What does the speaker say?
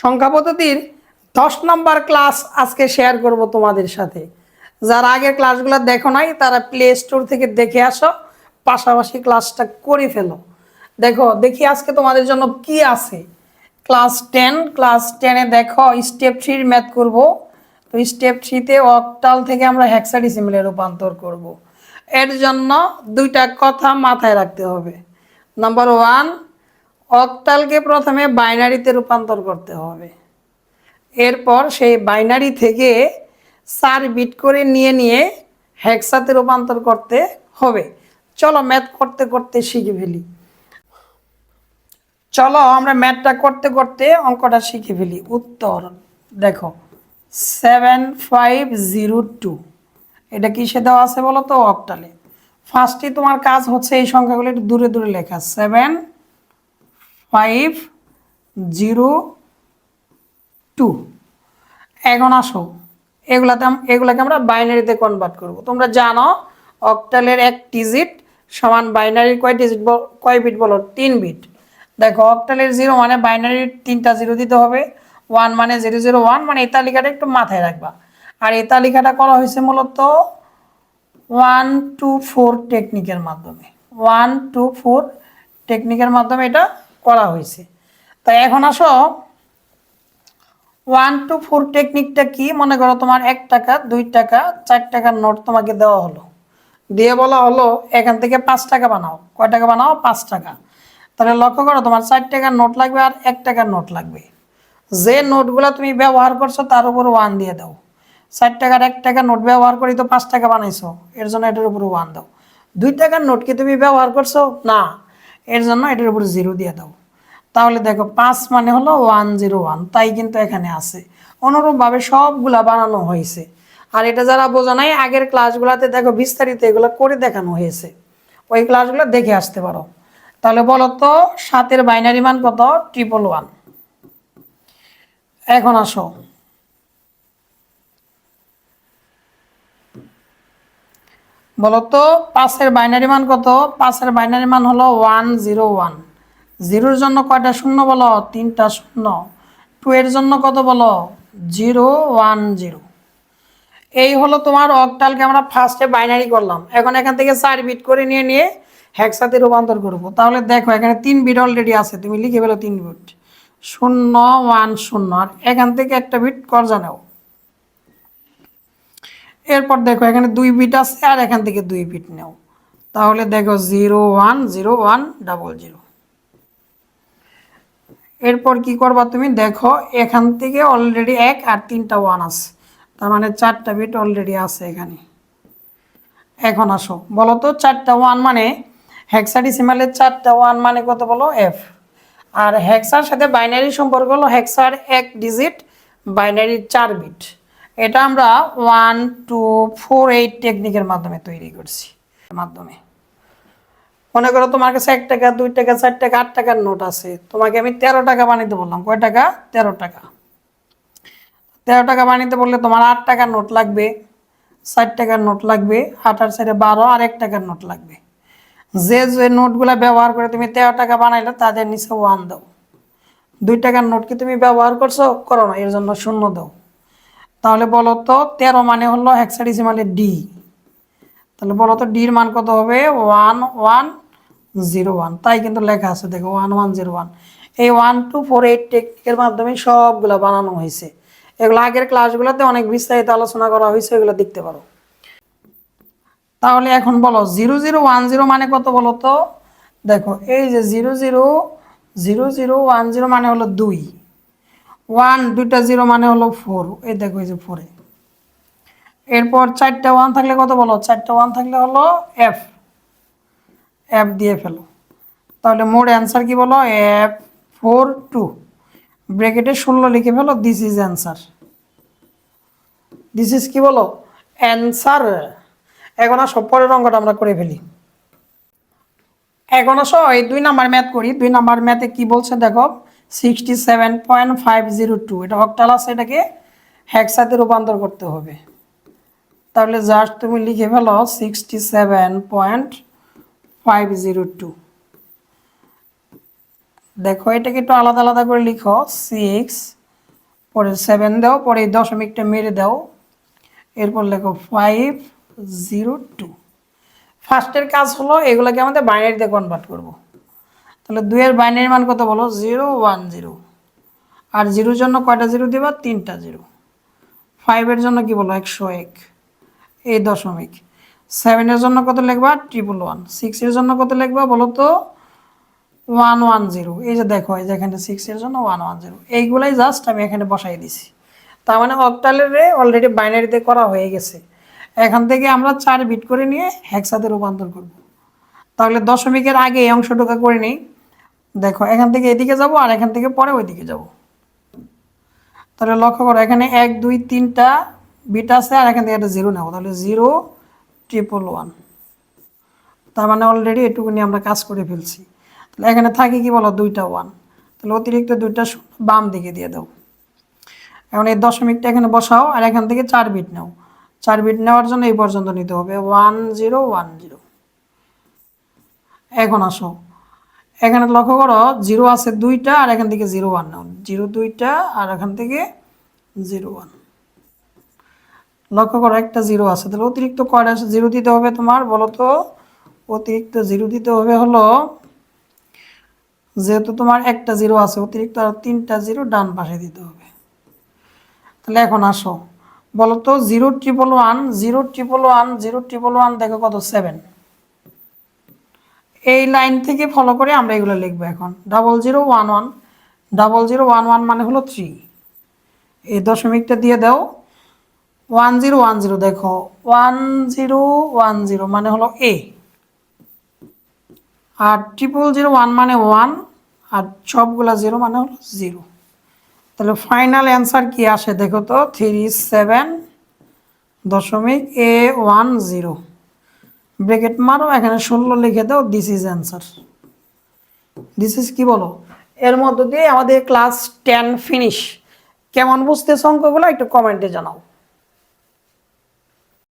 সংখ্যা পদ্ধতির দশ নম্বর ক্লাস আজকে শেয়ার করব তোমাদের সাথে। যারা আগের ক্লাসগুলো দেখো নাই, তারা প্লে স্টোর থেকে দেখে আসো, পাশাপাশি ক্লাসটা করে ফেলো। দেখো, দেখি আজকে তোমাদের জন্য কি আছে। ক্লাস টেন ক্লাস টেনে দেখো স্টেপ থ্রির ম্যাথ করব। তো স্টেপ থ্রিতে অকটাল থেকে আমরা হ্যাক্সাডিসিমিলে রূপান্তর করব। এর জন্য দুইটা কথা মাথায় রাখতে হবে। নাম্বার ওয়ান অকটালকে প্রথমে বাইনারিতে রূপান্তর করতে হবে। এরপর সেই বাইনারি থেকে চার বিট করে নিয়ে নিয়ে হ্যাক্সাতে রূপান্তর করতে হবে। চলো ম্যাথ করতে করতে শিখে ফেলি। চলো আমরা ম্যাথটা করতে করতে অঙ্কটা শিখে ফেলি। উত্তর দেখো, সেভেন ফাইভ জিরো টু। এটা কিসে দেওয়া আছে বলো তো? অক্টালে। ফার্স্টে তোমার কাজ হচ্ছে এই সংখ্যাগুলো একটু দূরে দূরে লেখা। সেভেন ফাইভ জিরো টু এখন আসো। এগুলাতে এগুলাকে আমরা বাইনারিতে কনভার্ট করব। তোমরা জানো অক্টালের এক ডিজিট সমান বাইনারির কয় ডিজিট কয় বিট বলো? তিন বিট দেখো অক্টালের জিরো মানে বাইনারির তিনটা জিরো দিতে হবে। ওয়ান মানে জিরো জিরো ওয়ান মানে এই তালিকাটা একটু মাথায় রাখবা। আর এই তালিকাটা করা হয়েছে মূলত ওয়ান টু ফোর টেকনিকের মাধ্যমে। ওয়ান টু ফোর টেকনিকের মাধ্যমে এটা করা হয়েছে। তাই এখন আসো। ওয়ান টু ফোর টেকনিকটা কি? মনে করো তোমার এক টাকা, দুই টাকা, চার টাকার নোট তোমাকে দেওয়া হলো। দিয়ে বলা হলো, এখান থেকে পাঁচ টাকা বানাও। কয় টাকা বানাও? পাঁচ টাকা। তাহলে লক্ষ্য করো, তোমার চার টাকার নোট লাগবে আর এক টাকার নোট লাগবে। যে নোটগুলো তুমি ব্যবহার করছ, তার উপর ওয়ান দিয়ে দাও। চার টাকার এক টাকার নোট ব্যবহার করি তো পাঁচ টাকা বানাইছো। এর জন্য এটার উপর ওয়ান দাও। দুই টাকার নোট কি তুমি ব্যবহার করছ? না। এর জন্য এটার উপর জিরো দিয়ে দাও। তাহলে দেখো পাঁচ মানে হলো ওয়ান জিরো ওয়ান তাই কিন্তু এখানে আছে। অনুরূপভাবে সবগুলা বানানো হয়েছে। আর এটা যারা বোঝা নাই, আগের ক্লাসগুলোতে দেখো বিস্তারিত এগুলো করে দেখানো হয়েছে। ওই ক্লাসগুলো দেখে আসতে পারো। তাহলে বলো তো, সাতের বাইনারি মান কত? ট্রিপল ওয়ান এখন আসো। বলো তো পাঁচের বাইনারি মান কত? পাঁচের বাইনারি মান হলো ওয়ান জিরো ওয়ান জিরোর জন্য কয়টা শূন্য বলো? তিনটা শূন্য। টু এর জন্য কত বলো? জিরো ওয়ান জিরো এই হলো তোমার অকটালকে আমরা ফার্স্টে বাইনারি করলাম। এখন এখান থেকে চার বিট করে নিয়ে নিয়ে হ্যাকসাতে রূপান্তর করব। তাহলে দেখো, এখানে তিন বিট অলরেডি আছে। তুমি লিখে ফেলো তিন বিট শূন্য ওয়ান শূন্য। আর এখান থেকে একটা বিট করজা নেও। এরপর দেখো, এখানে দুই বিট আছে আর এখান থেকে দুই বিট নেও। তাহলে দেখো zero one zero one double zero এরপর কি করবা তুমি? দেখো, এখান থেকে অলরেডি এক আর তিনটা ওয়ান আছে। তার মানে চারটা বিট অলরেডি আছে এখানে। এখন আসো, বলো তো, চারটা ওয়ান মানে হেক্সাডিসিমালের চারটা ওয়ান মানে কত বলো? এফ আর হেক্সার সাথে বাইনারি সম্পর্ক হলো হেক্সার এক ডিজিট বাইনারি চার বিট এটা আমরা ওয়ান টু ফোর এইট টেকনিকের মাধ্যমে তৈরি করছি। মাধ্যমে। মনে করো তোমার কাছে এক টাকা, দুই টাকা, চার টাকা, আট টাকার নোট আছে। তোমাকে আমি তেরো টাকা বানাইতে বললাম। কয় টাকা? তেরো টাকা। তেরো টাকা বানাইতে বললে তোমার আট টাকার নোট লাগবে ষাট টাকার নোট লাগবে আট আর সাইডে বারো আর এক টাকার নোট লাগবে। যে যে নোটগুলো ব্যবহার করে তুমি তেরো টাকা বানাইলে, তাদের নিচে ওয়ান দাও। দুই টাকার নোট কি তুমি ব্যবহার করছ? করো না, এর জন্য শূন্য দাও। তাহলে বলো তো তেরো মানে হলো হেক্সাডিসিমালে ডি তাহলে বলো তো ডির মান কত হবে? ওয়ান ওয়ান জিরো ওয়ান তাই কিন্তু লেখা আছে, দেখো ওয়ান ওয়ান জিরো ওয়ান এই ওয়ান টু ফোর এইট টেকনিকের মাধ্যমে সবগুলো বানানো হয়েছে। এগুলো আগের ক্লাসগুলোতে অনেক বিস্তারিত আলোচনা করা হয়েছে, এগুলো দেখতে পারো। তাহলে এখন বলো জিরো জিরো ওয়ান জিরো মানে কত বলো তো দেখো, এই যে zero zero zero zero one zero মানে হলো দুই। ওয়ান দুইটা জিরো মানে হলো ফোর এই দেখো, এই যে ফোরে এরপর চারটা ওয়ান থাকলে কত বলো? চারটা ওয়ান থাকলে হলো এফ এফ দিয়ে ফেলো। তাহলে মোট অ্যান্সার কি বলো? এফ ফোর টু ব্রেকেটে ষোলো লিখে ফেলো this is answer this is কি বলো? অ্যান্সার এখন আসো, পরের অঙ্কটা আমরা করে ফেলি। এখন আসো, এই দুই নাম্বার ম্যাথ করি। দুই নাম্বার ম্যাথে কি বলছে দেখো? Sixty seven point five zero two এটা অক্টাল আছে, এটাকে হ্যাকসাতে রূপান্তর করতে হবে। তাহলে জাস্ট তুমি লিখে ফেলো sixty seven point five zero two দেখো, এটাকে একটু আলাদা আলাদা করে লিখো সিক্স পরে সেভেন দাও, পরে দশমিকটা মেরে দাও। এরপর লেখো ফাইভ জিরো টু ফার্স্টের কাজ হলো, এগুলোকে আমাদের বাইনারিতে কনভার্ট করব। তাহলে দুইয়ের বাইনারি মান কত বলো? Zero, one, zero. আর জিরোর জন্য কয়টা জিরো দিবা? তিনটা জিরো। ফাইভের জন্য কি বলো? একশো এক। এই দশমিক। সেভেনের জন্য কত লিখবা? Triple one. সিক্সের জন্য কত লিখবা বলো তো? One one, zero. এই যে দেখো, এই যে এখানে সিক্সের জন্য ওয়ান ওয়ান, জিরো। এইগুলাই জাস্ট আমি এখানে বসাই দিছি। তার মানে অক্টালের অলরেডি বাইনারিতে করা হয়ে গেছে। এখান থেকে আমরা চার বিট করে নিয়ে হ্যাকসাতে রূপান্তর করব। তাহলে দশমিকের আগে এই অংশটুকু করে নিই। দেখো, এখান থেকে এদিকে যাব আর এখান থেকে পরে ওইদিকে যাব। তাহলে লক্ষ্য করো, এখানে এক, দুই, তিনটা বিট আছে আর এখান থেকে একটা জিরো নেব। তাহলে জিরো ট্রিপল ওয়ান তার মানে অলরেডি এটুকু নিয়ে আমরা কাজ করে ফেলছি। তাহলে এখানে থাকে কি বলো, দুইটা ওয়ান তাহলে অতিরিক্ত দুইটা বাম দিকে দিয়ে দাও। এখন এই দশমিকটা এখানে বসাও আর এখান থেকে চার বিট নাও। চার বিট নেওয়ার জন্য এই পর্যন্ত নিতে হবে। ওয়ান জিরো ওয়ান জিরো এখন আসো। এখানে লক্ষ্য করো, জিরো আছে দুইটা আর এখান থেকে জিরো ওয়ান নাও। জিরো দুইটা আর এখান থেকে জিরো ওয়ান। লক্ষ্য করো, একটা জিরো আছে। তাহলে অতিরিক্ত কয়টা জিরো দিতে হবে তোমার, বলো তো। অতিরিক্ত জিরো দিতে হবে হলো, যেহেতু তোমার একটা জিরো আছে, অতিরিক্ত আর তিনটা জিরো ডান পাশে দিতে হবে। তাহলে এখন আসো। বলো তো, zero triple one zero triple one zero triple one দেখো কত? সেভেন এই লাইন থেকে ফলো করে আমরা এগুলো লিখব এখন। Double zero one one double zero one one মানে হলো থ্রি এই দশমিকটা দিয়ে দাও। ওয়ান জিরো ওয়ান জিরো দেখো। ওয়ান জিরো ওয়ান জিরো মানে হলো এ আর ট্রিপল জিরো ওয়ান মানে ওয়ান আর সবগুলা জিরো মানে হলো জিরো তাহলে ফাইনাল অ্যান্সার কি আসে দেখো তো? থ্রি সেভেন দশমিক এ ওয়ান জিরো ব্রেকেট মারো, এখানে ষোলো লিখে দাও this is answer this is কি বলো? এর মধ্য দিয়ে আমাদের ক্লাস টেন ফিনিশ কেমন বুঝতে অঙ্কগুলো একটু কমেন্টে জানাও।